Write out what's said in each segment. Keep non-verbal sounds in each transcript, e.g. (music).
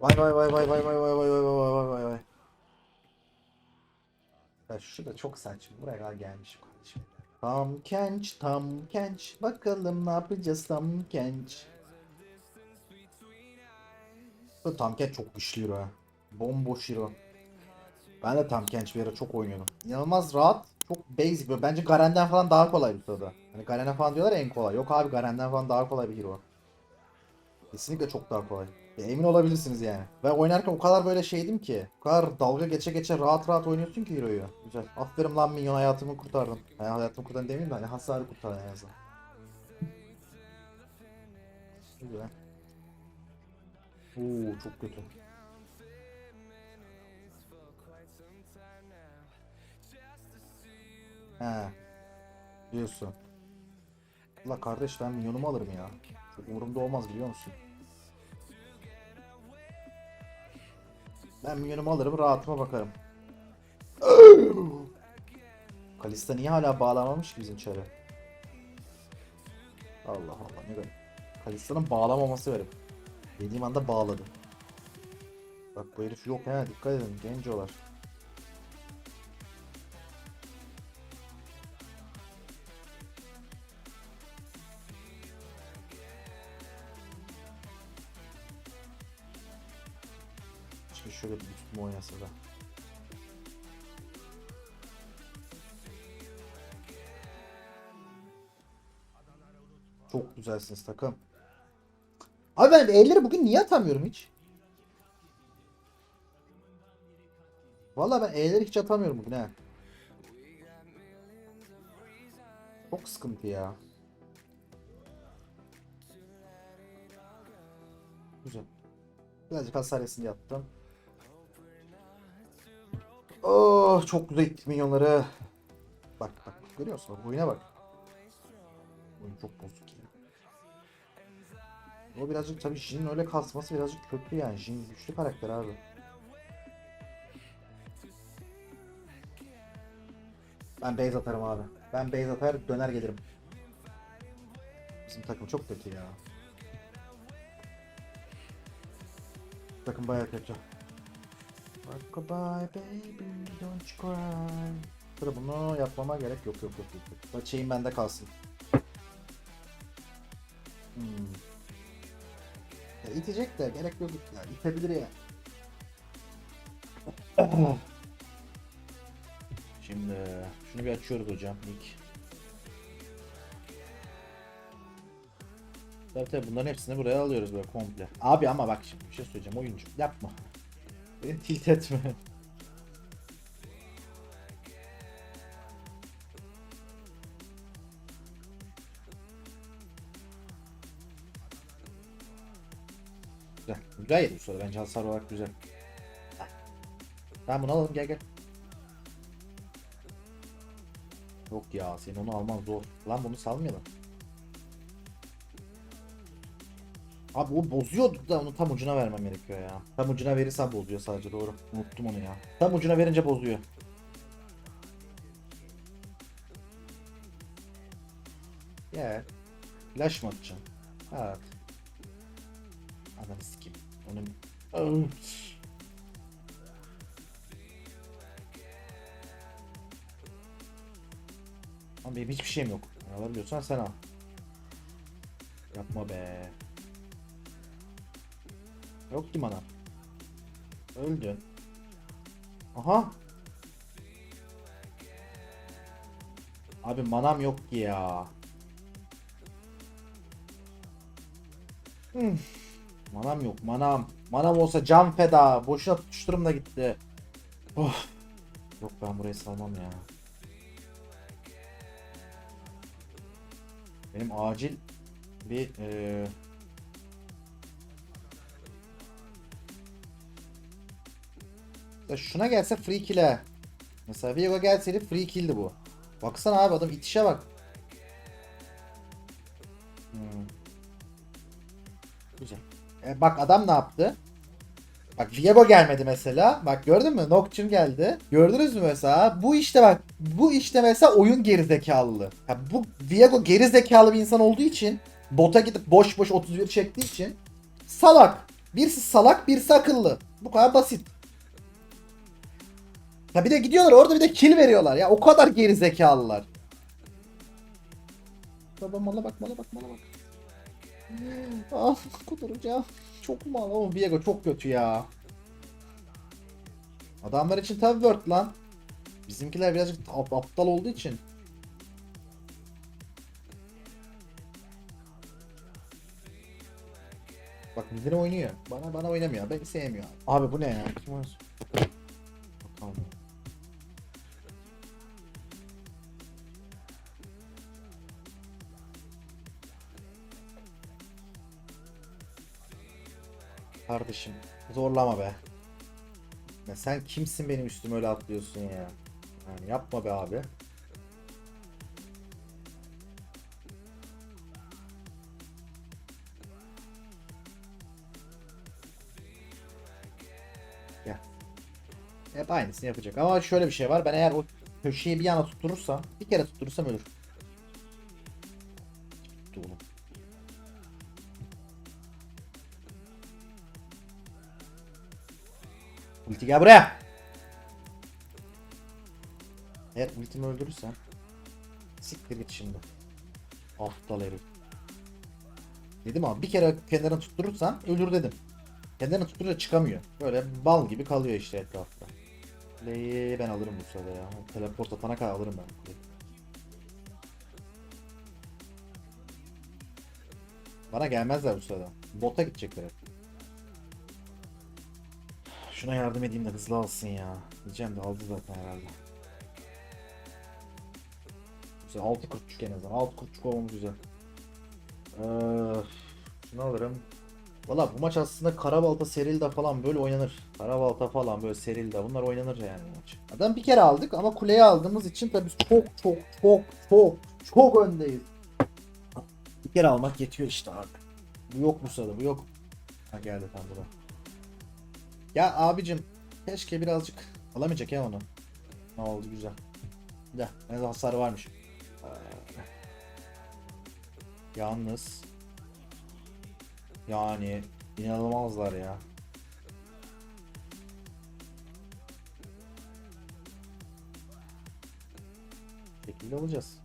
Vay vay vay vay vay vay vay vay vay vay vay vay vay. Ya şu da çok saçma. Buraya kadar gelmişim kardeşim. Tam genç, tam genç. Bakalım ne yapacağız tam genç. Bu tam genç çok güçlü hero ha. Bomboş hero. Ben de tam genç bir ara çok oynuyordum. İnanılmaz rahat. Çok basic. Böyle. Bence Garen'den falan daha kolay bir sırada. Hani Garen'e falan diyorlar en kolay. Yok abi Garen'den falan daha kolay bir hero. Kesinlikle çok daha kolay. Emin olabilirsiniz yani. Ben oynarken o kadar böyle şeydim ki. O kadar dalga geçe geçe rahat rahat oynuyorsun ki Hero'yu. Güzel. Aferin lan minyon hayatımı kurtardın. Yani hayatımı kurtardın demeyeyim de hani hasarı kurtardın en azından. Güzel. Oo çok kötü. He. Diyorsun. La kardeş ben minyonumu alırım ya. Çok umurumda olmaz biliyor musun? Ben minyonumu alırım rahatıma bakarım. Kalista niye hala bağlamamış ki bizim çarı? Allah Allah ne garip. Kalista'nın bağlamaması garip. Dediğim anda bağladı. Bak bu herif yok he dikkat edin gencolar. Çok güzelsiniz takım. Abi ben elleri bugün niye atamıyorum hiç? Vallahi ben E'leri hiç atamıyorum bugün ha. Çok sıkıntı ya. Güzel. Birazcık hasar yesin diye attım. Oh çok güzel ittik minyonları. Bak bak görüyor? Bak, Oyuna bak. Oyun çok bozuk ya. O birazcık tabii Jin'in öyle kasması birazcık kötü yani. Jin güçlü karakter abi. Ben base atarım abi. Ben base atar döner gelirim. Bizim takım çok kötü ya. Takım bayağı kötü. Bye baby don't cry. Sıra bunu yapmama gerek yok yok yok yok. şeyim bende kalsın. İtecek de gerek yok ya. İtebilir ya. Şimdi şunu bir açıyoruz hocam ilk. Tabii tabii bunların hepsini buraya alıyoruz böyle komple. Abi ama bak şimdi bir şey söyleyeceğim oyuncu yapma. Beni tilt etme. Güzel. Güzel yedi bu soru. Bence hasar olarak güzel. Tamam bunu alalım gel gel. Yok ya senin onu alman zor. Lan bunu salmayalım. Abi o bozuyordu da onu tam ucuna vermem gerekiyor ya. Tam ucuna verirsen bozuyor sadece doğru. Unuttum onu ya. Tam ucuna verince bozuyor. Ya. Flash mı atacaksın? Evet. Ananı sikeyim. Onu... Öf. Ama benim hiçbir şeyim yok. Alabiliyorsan sen al. Yapma be. Yok ki manam. Öldün. Aha. Abi manam yok ki ya. Hmm. Manam yok manam. Manam olsa can feda. Boşuna tutuşturum da gitti. Oh. Yok ben burayı salmam ya. Benim acil bir eee Ya şuna gelse free kill'e. Mesela Viego gelseydi free kill'di bu. Baksana abi adam itişe bak. Hmm. Güzel. E bak adam ne yaptı? Bak Viego gelmedi mesela. Bak gördün mü? Nocturne geldi. Gördünüz mü mesela? Bu işte bak. Bu işte mesela oyun gerizekalılığı. Ya bu Viego gerizekalı bir insan olduğu için bota gidip boş boş 31 çektiği için salak. Birisi salak, birisi akıllı. Bu kadar basit. Ya bir de gidiyorlar orada bir de kill veriyorlar ya. O kadar geri zekalılar. Baba mala bak mala bak mala bak. Ah kuduracağım. Çok mal oğlum Viego çok kötü ya. Adamlar için tabi word lan. Bizimkiler birazcık ap- aptal olduğu için. Bak bizlere oynuyor. Bana bana oynamıyor. Beni sevmiyor. Abi bu ne ya? Kim oynuyor? Kardeşim zorlama be. Ya sen kimsin benim üstüme öyle atlıyorsun ya? Yani yapma be abi. Gel. Hep aynısını yapacak. Ama şöyle bir şey var. Ben eğer o köşeyi bir yana tutturursam, bir kere tutturursam ölür. Gel buraya. Eğer ultimi öldürürsen siktir git şimdi. Aptal herif. Dedim ama bir kere kenarını tutturursan ölür dedim. Kenarını tutturunca çıkamıyor. Böyle bal gibi kalıyor işte etrafta. Kuleyi ben alırım bu sırada ya. Teleport atana kadar alırım ben kuleyi. Bana gelmezler bu sırada. Bota gidecekler hep. Şuna yardım edeyim de hızlı alsın ya. Diyeceğim de aldı zaten herhalde. Güzel 6 kurtçuk en azından. 6 kurtçuk olmamız güzel. Ee, şunu alırım. Valla bu maç aslında Karabalta Serilda falan böyle oynanır. Karabalta falan böyle Serilda bunlar oynanır yani maç. Adam bir kere aldık ama kuleyi aldığımız için tabii çok çok çok çok çok öndeyiz. Bir kere almak yetiyor işte abi. Bu yok bu sırada bu yok. Ha geldi tam bu da. Ya abicim keşke birazcık alamayacak ya onu. Ne oldu güzel. Ya ne hasar varmış. Yalnız yani inanılmazlar ya. Şekilde alacağız.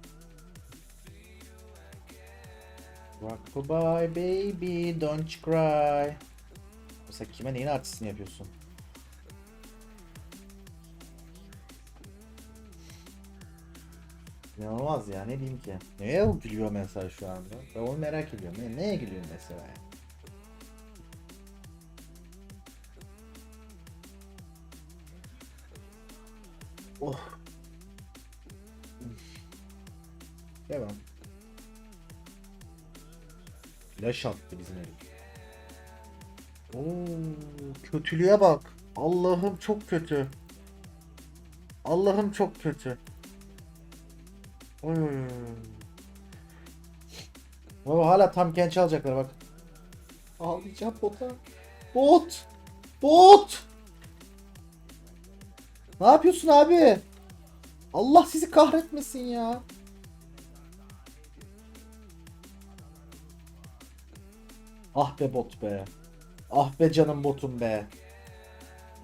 Rockabye baby don't cry. Mesela kime neyin artistini yapıyorsun? İnanılmaz ya ne diyeyim ki. Neye o gülüyor mesela şu anda? Ben onu merak ediyorum. Ne, neye gülüyor mesela yani? Oh. Devam. Flash attı bizim herif. Oo, kötülüğe bak. Allah'ım çok kötü. Allah'ım çok kötü. Oy oy oy. Baba hala tam genç alacaklar bak. Ağlayacağım bota. Bot. Bot. Ne yapıyorsun abi? Allah sizi kahretmesin ya. Ah be bot be. Ah be canım botum be.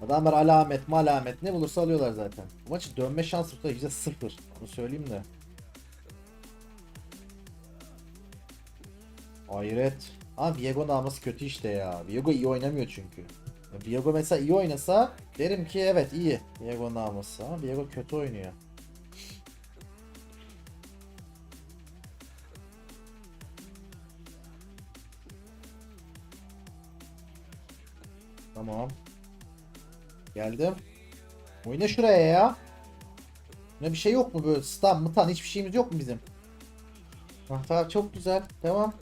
Adamlar alamet malamet ne bulursa alıyorlar zaten. Bu maçı dönme şansı burada yüzde sıfır. Onu söyleyeyim de. Hayret. Ama Viego naması kötü işte ya. Viego iyi oynamıyor çünkü. Viego mesela iyi oynasa derim ki evet iyi. Viego naması ama Viego kötü oynuyor. Tamam. Geldim. Oyna şuraya ya. Ne bir şey yok mu böyle stun mıtan hiçbir şeyimiz yok mu bizim? Ah tamam çok güzel. Tamam.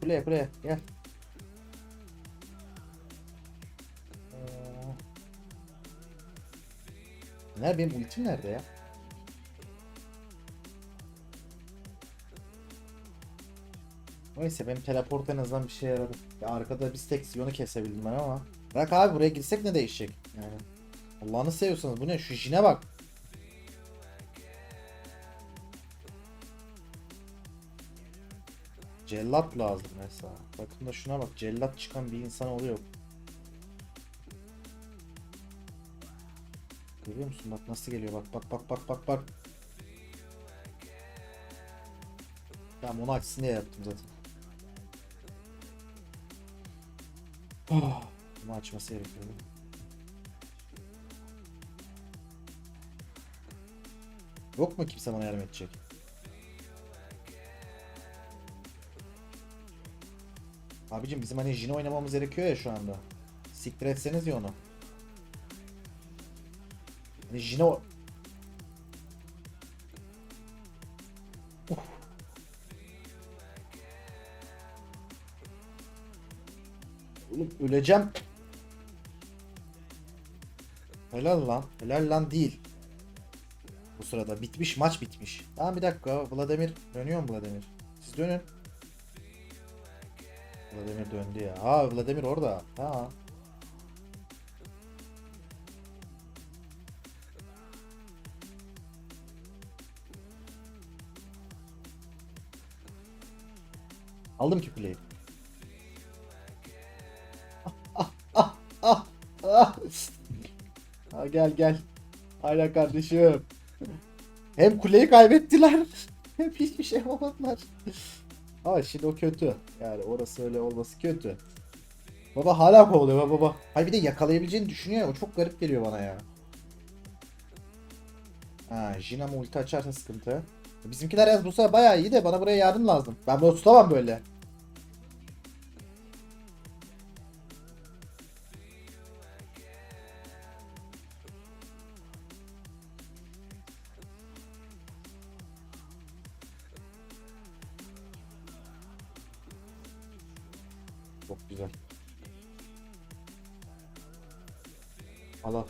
Kuleye kuleye gel. Ee, Nerede benim ultim nerede ya? Neyse benim teleport en azından bir şey yaradı. Ya arkada bir tek Sion'u kesebildim ben ama. Bırak abi buraya girsek ne değişecek? Yani. Allah'ını seviyorsanız bu ne? Şu jine bak. Cellat lazım mesela. Bakın da şuna bak. Cellat çıkan bir insan oluyor. Görüyor musun? Bak nasıl geliyor. Bak bak bak bak bak bak. Tamam onu açsın diye yaptım zaten. Oh, bunu açması gerekiyor. Yok mu kimse bana yardım edecek? Abicim bizim hani Jin oynamamız gerekiyor ya şu anda. Siktir etseniz ya onu. Hani Jin'e Oğlum öleceğim. Helal lan. Helal lan değil. Bu sırada bitmiş maç bitmiş. Tamam bir dakika Vladimir dönüyor mu Vladimir? Siz dönün. Vladimir döndü ya. Ha Vladimir orada. Ha. Aldım ki kuleyi. Ha, gel gel. Aynen kardeşim. Hem kuleyi kaybettiler. Hem hiçbir şey yapamadılar. Ama şimdi o kötü. Yani orası öyle olması kötü. Baba hala kovalıyor baba baba. Hayır bir de yakalayabileceğini düşünüyor. O çok garip geliyor bana ya. Ha, Jina ulti açarsa sıkıntı. Bizimkiler yaz bu sefer bayağı iyi de bana buraya yardım lazım. Ben bunu tutamam böyle. Çok güzel. Al.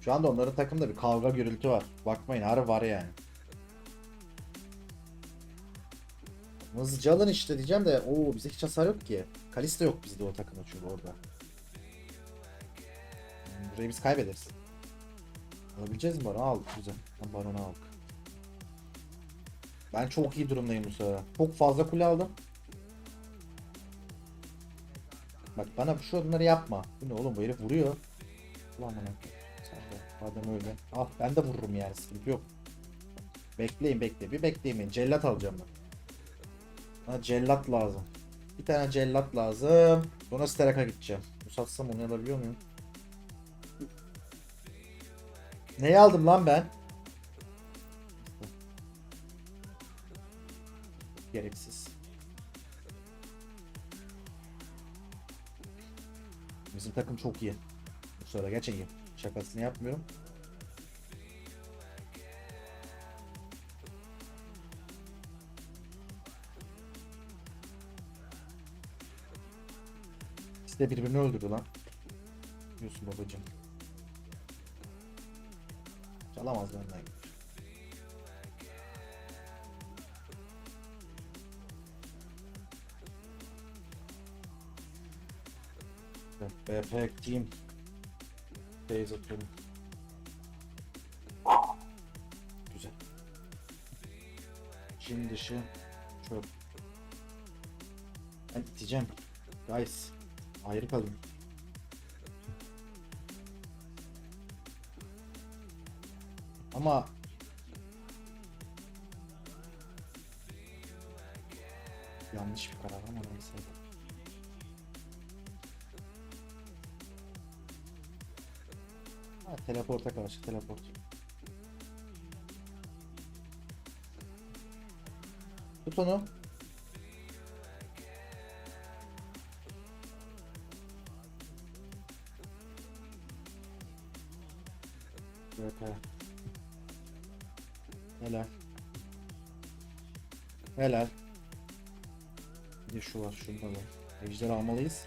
Şu anda onların takımda bir kavga gürültü var. Bakmayın harbi var yani. Hızlıca alın işte diyeceğim de o bize hiç hasar yok ki. Kalista yok bizde o takımda çünkü orada. Hmm, Burayı biz kaybederiz. Alabileceğiz mi Baron'u aldık güzel. Baron'u aldık. Ben çok iyi durumdayım bu sefer. Çok fazla kule aldım. Bak bana şu adımları yapma. Bu ne oğlum bu herif vuruyor. Ulan bana. Madem öyle. Ah ben de vururum yani sıkıntı yok. Bekleyin bekle. Bir bekleyin beni. Cellat alacağım ben. Bana cellat lazım. Bir tane cellat lazım. Sonra Sterak'a gideceğim. Bu satsam onu alabiliyor muyum? Neyi aldım lan ben? Gereksiz. Bizim takım çok iyi. Bu sırada gerçekten iyi. Şakasını yapmıyorum. İkisi de birbirini öldürdü lan. Diyorsun babacım. Çalamaz benden. BP Team Base atıyorum. Güzel. Çin dışı çöp. Ben iteceğim. Guys. Ayrı kalın. Ama yanlış bir karar ama neyse. Ha, teleporta karşı teleport. Tut onu. VP. Helal. Helal. Bir şu var, şunda da. Ejder almalıyız.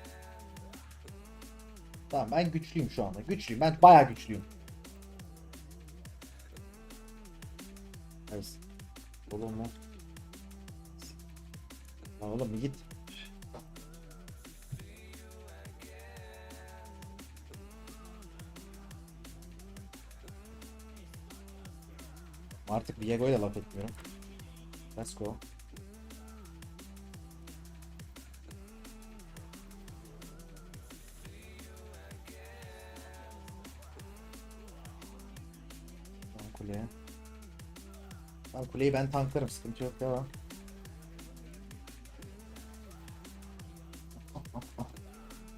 Tamam ben güçlüyüm şu anda. Güçlüyüm. Ben bayağı güçlüyüm. Evet. Oğlum lan. Lan oğlum git. Artık Diego'ya da laf etmiyorum. Let's go. Kuleye. Tamam kuleyi ben tanklarım sıkıntı yok devam.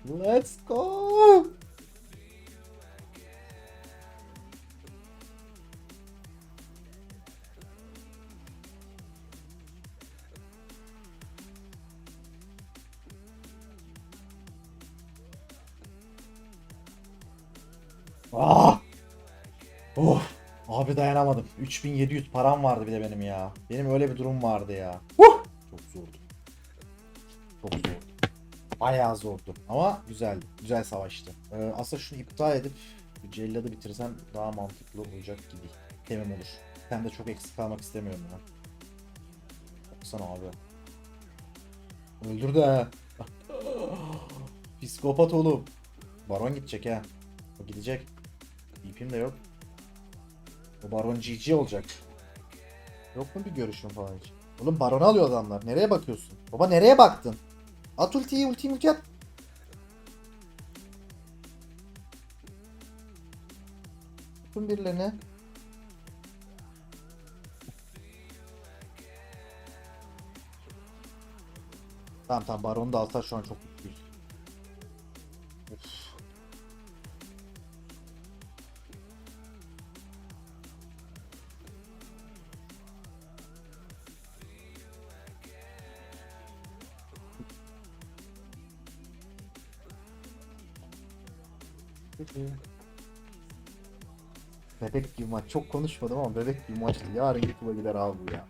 Let's go. Ah! Of! Abi dayanamadım. 3700 param vardı bir de benim ya. Benim öyle bir durum vardı ya. Huh! Çok zordu. Çok zordu. Bayağı zordu. Ama güzeldi. Güzel savaştı. Ee, aslında şunu iptal edip celladı bitirsem daha mantıklı olacak gibi. Temim olur. Hem de çok eksik kalmak istemiyorum ya. Baksana abi. Öldürdü ha. (gasps) Psikopat oğlum. Baron gidecek ha. O gidecek. İpim de yok. O baron GG olacak. Yok mu bir görüşün falan hiç? Oğlum baronu alıyor adamlar. Nereye bakıyorsun? Baba nereye baktın? At ultiyi ultiyi ulti at. Tutun birilerini. Tamam tamam baronu da alsa şu an çok mutluyuz. Of. Bebek gibi maç. Çok konuşmadım ama bebek gibi maçtı. Yarın YouTube'a gider abi ya.